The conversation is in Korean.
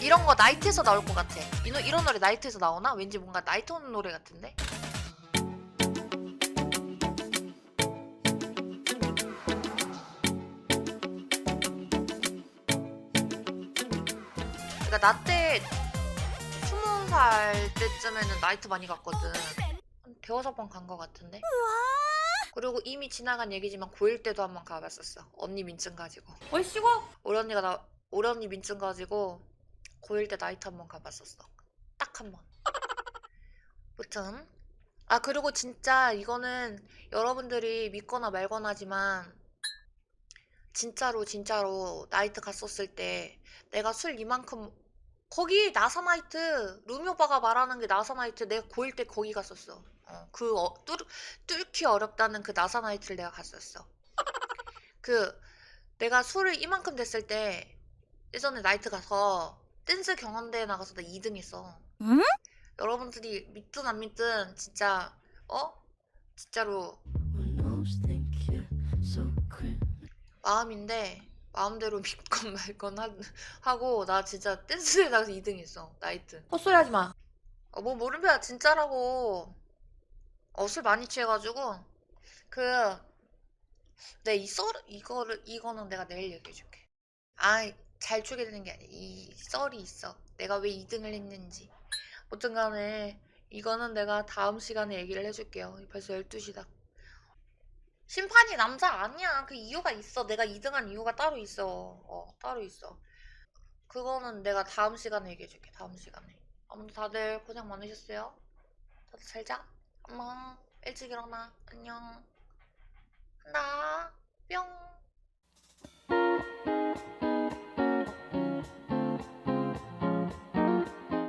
이런 거 나이트에서 나올 것 같아. 이, 노- 이런 노래 나이트에서 나오나? 왠지 뭔가 나이트 오는 노래 같은데? 그러니까 나 때 스무 살 때쯤에는 나이트 많이 갔거든. 한 대여섯 번 간 것 같은데. 그리고 이미 지나간 얘기지만 고1 때도 한번 가봤었어. 언니 민증 가지고. 얼씨구 우리 언니가 나 우리 언니 민증 가지고 고1 때 나이트 한 번 가봤었어. 딱 한 번. 무튼 아 그리고 진짜 이거는 여러분들이 믿거나 말거나 하지만 진짜로 진짜로 나이트 갔었을 때 내가 술 이만큼 거기 나사 나이트 루미 오빠가 말하는 게 나사 나이트 내가 고1 때 거기 갔었어. 어, 그 어, 뚫, 뚫기 어렵다는 그 나사 나이트를 내가 갔었어. 그 내가 술을 이만큼 됐을 때 예전에 나이트 가서 댄스 경연대회 나가서 나 2등 했어. 응? 여러분들이 믿든 안 믿든 진짜 어? 진짜로 마음인데 마음대로 믿건 말건 하, 하고 나 진짜 댄스에 나가서 2등 했어. 나이트. 헛소리 하지 마 어, 뭐 모르면 진짜라고. 어, 술 많이 취해가지고 그 내 이 썰 이거를 이거는 내가 내일 얘기해줄게. 아, 잘 추게 되는 게 아니야. 이 썰이 있어. 내가 왜 2등을 했는지. 어쨌간에 이거는 내가 다음 시간에 얘기를 해줄게요. 벌써 12시다. 심판이 남자 아니야. 그 이유가 있어. 내가 2등한 이유가 따로 있어. 어, 따로 있어. 그거는 내가 다음 시간에 얘기해줄게. 다음 시간에. 아무튼 다들 고생 많으셨어요. 다들 잘 자. 안녕. 일찍 일어나. 안녕. 한다. 뿅.